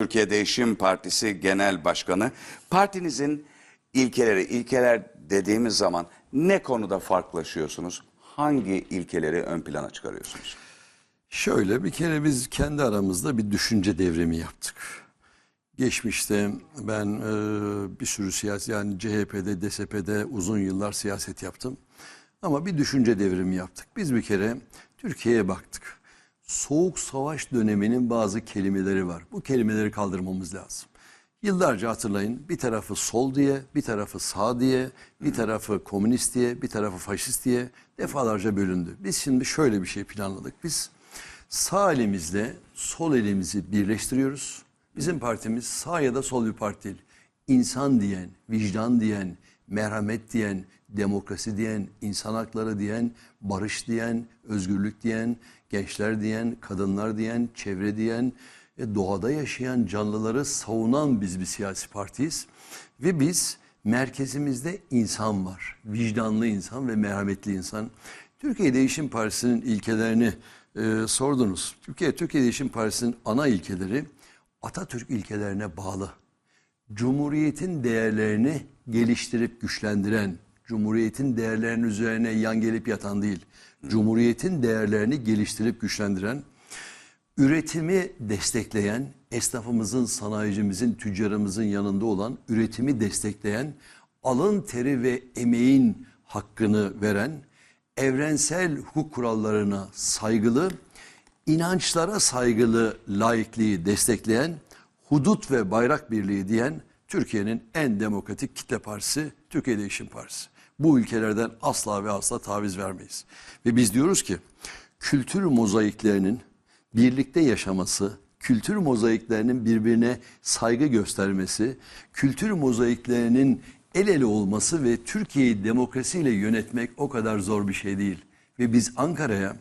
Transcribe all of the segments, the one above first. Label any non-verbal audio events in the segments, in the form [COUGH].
Türkiye Değişim Partisi Genel Başkanı. Partinizin ilkeleri, ilkeler dediğimiz zaman ne konuda farklılaşıyorsunuz? Hangi ilkeleri ön plana çıkarıyorsunuz? Şöyle bir kere biz kendi aramızda bir düşünce devrimi yaptık. Geçmişte ben e, bir sürü siyasi yani CHP'de, DSP'de uzun yıllar siyaset yaptım. Ama bir düşünce devrimi yaptık. Biz bir kere Türkiye'ye baktık. Soğuk savaş döneminin bazı kelimeleri var. Bu kelimeleri kaldırmamız lazım. Yıllarca hatırlayın bir tarafı sol diye, bir tarafı sağ diye, bir tarafı komünist diye, bir tarafı faşist diye defalarca bölündü. Biz şimdi şöyle bir şey planladık. Biz sağ elimizle sol elimizi birleştiriyoruz. Bizim partimiz sağ ya da sol bir parti değil. İnsan diyen, vicdan diyen, merhamet diyen, demokrasi diyen, insan hakları diyen, barış diyen, özgürlük diyen, gençler diyen, kadınlar diyen, çevre diyen, e, doğada yaşayan canlıları savunan biz bir siyasi partiyiz. Ve biz merkezimizde insan var. Vicdanlı insan ve merhametli insan. Türkiye Değişim Partisi'nin ilkelerini e, sordunuz. Türkiye, Türkiye Değişim Partisi'nin ana ilkeleri Atatürk ilkelerine bağlı. Cumhuriyetin değerlerini geliştirip güçlendiren, Cumhuriyetin değerlerinin üzerine yan gelip yatan değil, Cumhuriyetin değerlerini geliştirip güçlendiren, üretimi destekleyen, esnafımızın, sanayicimizin, tüccarımızın yanında olan, üretimi destekleyen, alın teri ve emeğin hakkını veren, evrensel hukuk kurallarına saygılı, inançlara saygılı laikliği destekleyen, hudut ve bayrak birliği diyen Türkiye'nin en demokratik kitle partisi Türkiye Değişim Partisi. Bu ülkelerden asla ve asla taviz vermeyiz. Ve biz diyoruz ki kültür mozaiklerinin birlikte yaşaması, kültür mozaiklerinin birbirine saygı göstermesi, kültür mozaiklerinin el ele olması ve Türkiye'yi demokrasiyle yönetmek o kadar zor bir şey değil. Ve biz Ankara'ya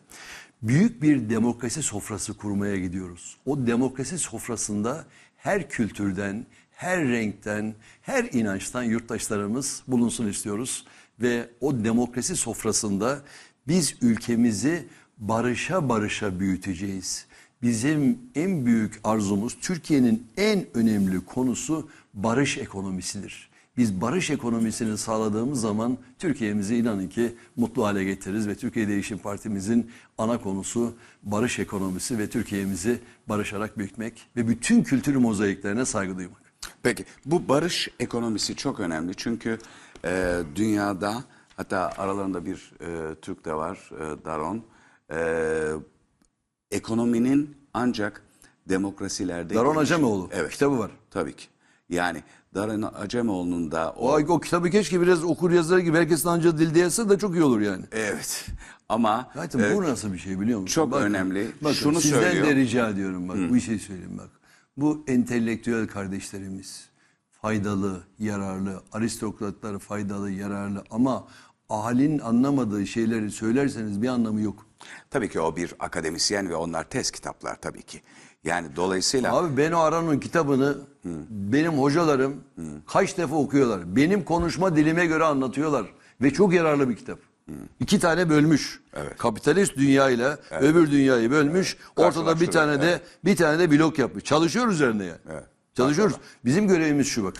büyük bir demokrasi sofrası kurmaya gidiyoruz. O demokrasi sofrasında her kültürden, her renkten, her inançtan yurttaşlarımız bulunsun istiyoruz. Ve o demokrasi sofrasında biz ülkemizi barışa barışa büyüteceğiz. Bizim en büyük arzumuz Türkiye'nin en önemli konusu barış ekonomisidir. Biz barış ekonomisini sağladığımız zaman Türkiye'mizi inanın ki mutlu hale getiririz ve Türkiye Değişim Partimizin ana konusu barış ekonomisi ve Türkiye'mizi barışarak büyütmek ve bütün kültür mozaiklerine saygı duymak. Peki bu barış ekonomisi çok önemli çünkü e, dünyada hatta aralarında bir e, Türk de var e, Daron. E, ekonominin ancak demokrasilerde... Daron gelişi- Acemoğlu, Evet. kitabı var. Tabii ki. Yani Daron Acemoğlu'nun da o... O, o kitabı keşke biraz okur yazar gibi herkesin anlayacağı dilde yazsa da çok iyi olur yani. Evet. Ama Zaten e, bu nasıl bir şey biliyor musun? çok önemli. Bakın, Şunu sizden söylüyor. de rica ediyorum bak bu şey söyleyeyim bak. Bu entelektüel kardeşlerimiz faydalı, yararlı, aristokratlar faydalı, yararlı ama ahalin anlamadığı şeyleri söylerseniz bir anlamı yok. tabii ki o bir akademisyen ve onlar test kitaplar tabii ki. Yani dolayısıyla Abi ben o Aran'ın kitabını benim hocalarım kaç defa okuyorlar. Benim konuşma dilime göre anlatıyorlar ve çok yararlı bir kitap. İki tane bölmüş. Evet. Kapitalist dünyayla öbür dünyayı bölmüş. Ortada bir tane de bir tane de blok yapmış. Çalışıyoruz üzerine yani. Evet. Çalışıyoruz. Bizim görevimiz şu bak.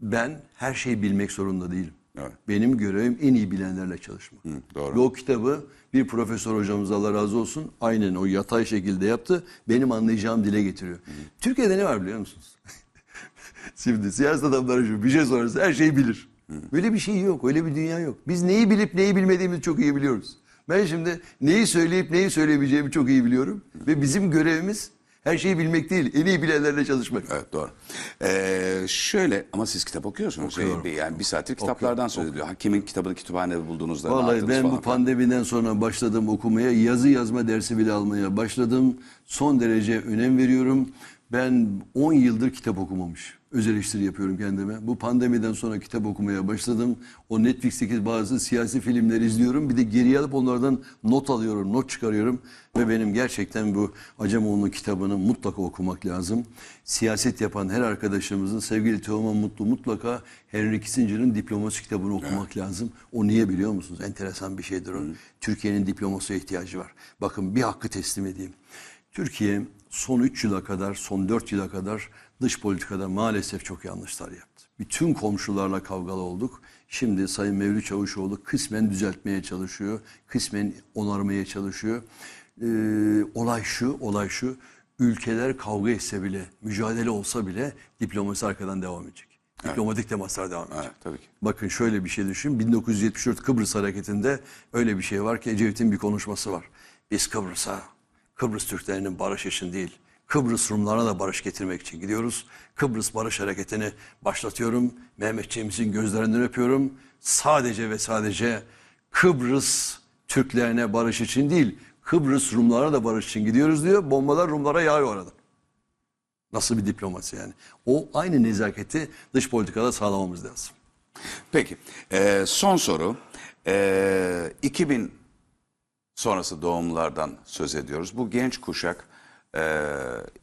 Ben her şeyi bilmek zorunda değilim. Evet. Benim görevim en iyi bilenlerle çalışmak. doğru. Ve o kitabı bir profesör hocamız Allah razı olsun aynen o yatay şekilde yaptı. Benim anlayacağım dile getiriyor. Türkiye'de ne var biliyor musunuz? [LAUGHS] Şimdi siyaset adamları şu bir şey sorarsa her şeyi bilir. Böyle bir şey yok. Öyle bir dünya yok. Biz neyi bilip neyi bilmediğimizi çok iyi biliyoruz. Ben şimdi neyi söyleyip neyi söyleyemeyeceğimi çok iyi biliyorum. Ve bizim görevimiz her şeyi bilmek değil. En iyi bilenlerle çalışmak. Evet doğru. Ee, şöyle ama siz kitap okuyorsunuz. Okuyorum. Şey, yani bir saattir kitaplardan söz ediliyor. Kimin kitabını kütüphanede bulduğunuzda Vallahi ben falan bu pandemiden sonra başladım okumaya. Yazı yazma dersi bile almaya başladım. Son derece önem veriyorum. Ben 10 yıldır kitap okumamış. Öz eleştiri yapıyorum kendime. Bu pandemiden sonra kitap okumaya başladım. O Netflix'teki bazı siyasi filmleri izliyorum. Bir de geriye alıp onlardan not alıyorum, not çıkarıyorum. Ve benim gerçekten bu Acemoğlu'nun kitabını mutlaka okumak lazım. Siyaset yapan her arkadaşımızın sevgili Teoman Mutlu mutlaka Henry Kissinger'ın diplomasi kitabını okumak lazım. O niye biliyor musunuz? Enteresan bir şeydir o. Türkiye'nin diplomasaya ihtiyacı var. Bakın bir hakkı teslim edeyim. Türkiye son 3 yıla kadar, son 4 yıla kadar dış politikada maalesef çok yanlışlar yaptı. Bütün komşularla kavgalı olduk. Şimdi Sayın Mevlüt Çavuşoğlu kısmen düzeltmeye çalışıyor, kısmen onarmaya çalışıyor. Ee, olay şu, olay şu. Ülkeler kavga etse bile, mücadele olsa bile diplomasi arkadan devam edecek. Diplomatik temaslar devam edecek. Evet, tabii ki. Bakın şöyle bir şey düşün. 1974 Kıbrıs Hareketi'nde öyle bir şey var ki Ecevit'in bir konuşması var. Biz Kıbrıs'a, Kıbrıs Türklerinin barış için değil, Kıbrıs Rumlarına da barış getirmek için gidiyoruz. Kıbrıs Barış Hareketi'ni başlatıyorum. Mehmetçiğimizin gözlerinden öpüyorum. Sadece ve sadece Kıbrıs Türklerine barış için değil, Kıbrıs Rumlara da barış için gidiyoruz diyor. Bombalar Rumlara yağıyor orada. Nasıl bir diplomasi yani? O aynı nezaketi dış politikada sağlamamız lazım. Peki e, son soru. E, 2000 sonrası doğumlardan söz ediyoruz. Bu genç kuşak e,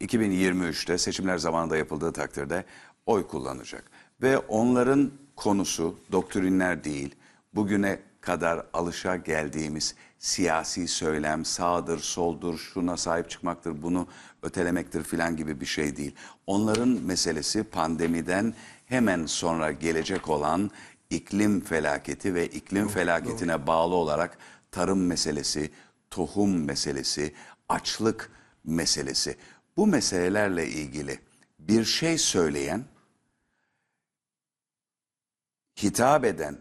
2023'te seçimler zamanında yapıldığı takdirde oy kullanacak. Ve onların konusu doktrinler değil, bugüne kadar alışa geldiğimiz siyasi söylem sağdır, soldur, şuna sahip çıkmaktır, bunu ötelemektir filan gibi bir şey değil. Onların meselesi pandemiden hemen sonra gelecek olan iklim felaketi ve iklim felaketine bağlı olarak tarım meselesi, tohum meselesi, açlık meselesi. Bu meselelerle ilgili bir şey söyleyen, hitap eden,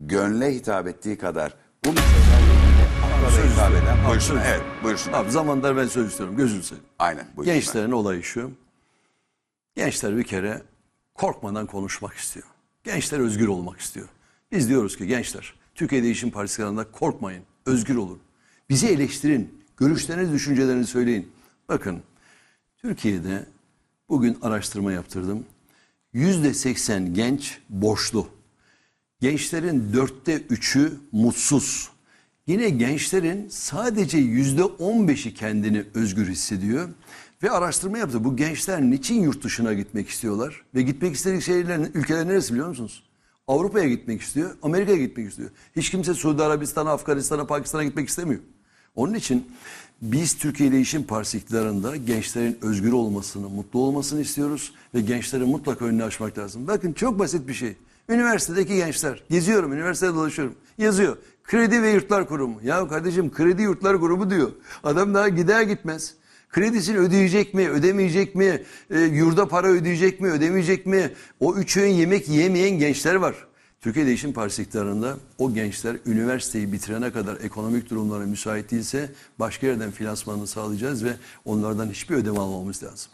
gönle hitap ettiği kadar bu meselelerle ilgili hitap eden buyursun. Evet, buyursun. Abi zamanlar ben söz istiyorum gözünü seveyim. Aynen, buyursun. Gençlerin olayı şu. Gençler bir kere korkmadan konuşmak istiyor. Gençler özgür olmak istiyor. Biz diyoruz ki gençler Türkiye Değişim Partisi kanalında korkmayın, özgür olun. Bizi eleştirin, görüşlerinizi, düşüncelerinizi söyleyin. Bakın Türkiye'de bugün araştırma yaptırdım. Yüzde seksen genç borçlu. Gençlerin dörtte üçü mutsuz. Yine gençlerin sadece yüzde on beşi kendini özgür hissediyor. Ve araştırma yaptı. Bu gençler niçin yurt dışına gitmek istiyorlar? Ve gitmek istediği şehirlerin, ülkeler neresi biliyor musunuz? Avrupa'ya gitmek istiyor, Amerika'ya gitmek istiyor. Hiç kimse Suudi Arabistan'a, Afganistan'a, Pakistan'a gitmek istemiyor. Onun için biz Türkiye Değişim Partisi iktidarında gençlerin özgür olmasını, mutlu olmasını istiyoruz ve gençlerin mutlaka önünü açmak lazım. Bakın çok basit bir şey. Üniversitedeki gençler, geziyorum, üniversitede dolaşıyorum. Yazıyor, Kredi ve Yurtlar Kurumu. Ya kardeşim Kredi Yurtlar Kurumu diyor. Adam daha gider gitmez. Kredisini ödeyecek mi, ödemeyecek mi? E, yurda para ödeyecek mi, ödemeyecek mi? O üç öğün yemek yiyemeyen gençler var. Türkiye Değişim Partisi iktidarında o gençler üniversiteyi bitirene kadar ekonomik durumları müsait değilse başka yerden finansmanını sağlayacağız ve onlardan hiçbir ödeme almamız lazım.